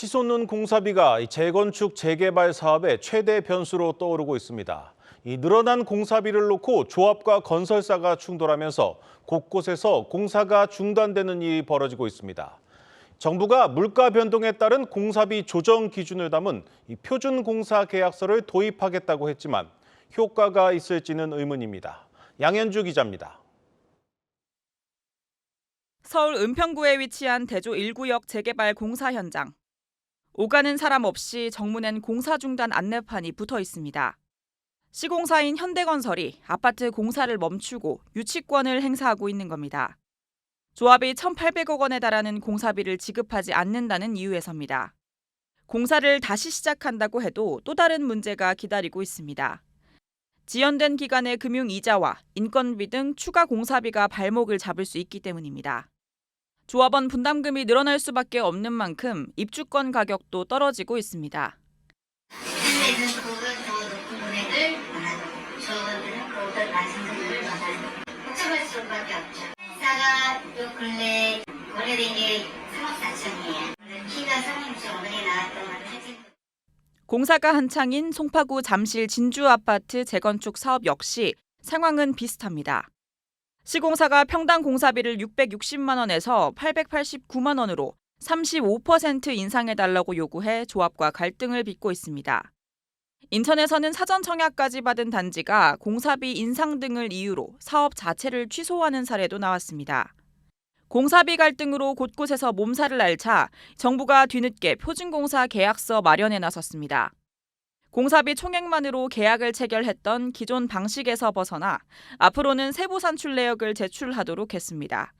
치솟는 공사비가 이 재건축 재개발 사업의 최대 변수로 떠오르고 있습니다. 이 늘어난 공사비를 놓고 조합과 건설사가 충돌하면서 곳곳에서 공사가 중단되는 일이 벌어지고 있습니다. 정부가 물가 변동에 따른 공사비 조정 기준을 담은 이 표준 공사 계약서를 도입하겠다고 했지만 효과가 있을지는 의문입니다. 양현주 기자입니다. 서울 은평구에 위치한 대조 1구역 재개발 공사 현장. 오가는 사람 없이 정문엔 공사 중단 안내판이 붙어 있습니다. 시공사인 현대건설이 아파트 공사를 멈추고 유치권을 행사하고 있는 겁니다. 조합이 1,800억 원에 달하는 공사비를 지급하지 않는다는 이유에서입니다. 공사를 다시 시작한다고 해도 또 다른 문제가 기다리고 있습니다. 지연된 기간의 금융 이자와 인건비 등 추가 공사비가 발목을 잡을 수 있기 때문입니다. 조합원 분담금이 늘어날 수밖에 없는 만큼 입주권 가격도 떨어지고 있습니다. 현재는 그보다 더 높은 금액을 원하고 조합원들은 그보다 낮은 금액을 원하는 복잡할 수밖에 없죠. 사가 요 근래 거래된 게 3억 4천이에요. 키가 3.5원에 나왔던 건 사실 공사가 한창인 송파구 잠실 진주 아파트 재건축 사업 역시 상황은 비슷합니다. 시공사가 평당 공사비를 660만 원에서 889만 원으로 35% 인상해달라고 요구해 조합과 갈등을 빚고 있습니다. 인천에서는 사전 청약까지 받은 단지가 공사비 인상 등을 이유로 사업 자체를 취소하는 사례도 나왔습니다. 공사비 갈등으로 곳곳에서 몸살을 앓자 정부가 뒤늦게 표준공사 계약서 마련에 나섰습니다. 공사비 총액만으로 계약을 체결했던 기존 방식에서 벗어나 앞으로는 세부 산출 내역을 제출하도록 했습니다.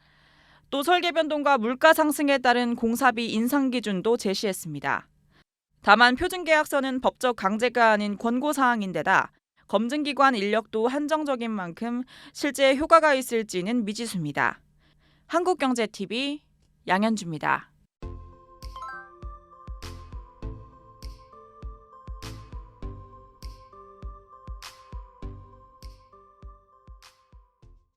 또 설계 변동과 물가 상승에 따른 공사비 인상 기준도 제시했습니다. 다만 표준계약서는 법적 강제가 아닌 권고 사항인데다 검증기관 인력도 한정적인 만큼 실제 효과가 있을지는 미지수입니다. 한국경제TV 양현주입니다.